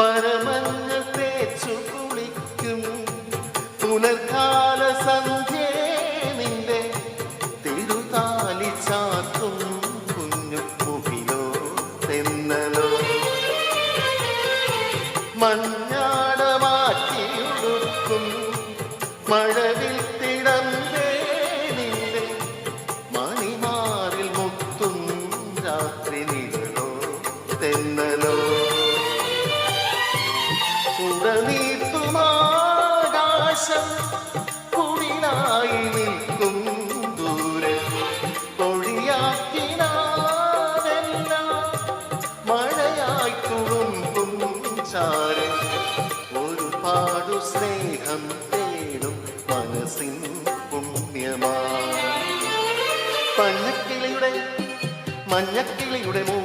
പരമഞ്ഞ തേച്ചു കുളിക്കും പുലർക്കാല സന്ധ്യേ നിന്റെ തിരുതാലി ചാത്തും കുഞ്ഞു മുകിലോ തെന്നലോ. മഞ്ഞാട മാറ്റിയൊടുക്കും മഴവിൽ തിടമ്പേ ഉടനീട്ടുമാകാശം കുടിലായി നിൽക്കും ദൂരെ. പൊഴിയാക്കിനാതെല്ലാം മഴയായി തുളുമ്പും ചാരെ ഒരുപാടു സ്നേഹം തേടും മനസ്സിൻ പുണ്യമാ. മഞ്ഞക്കിളിയുടെ മഞ്ഞക്കിളിയുടെ മൂ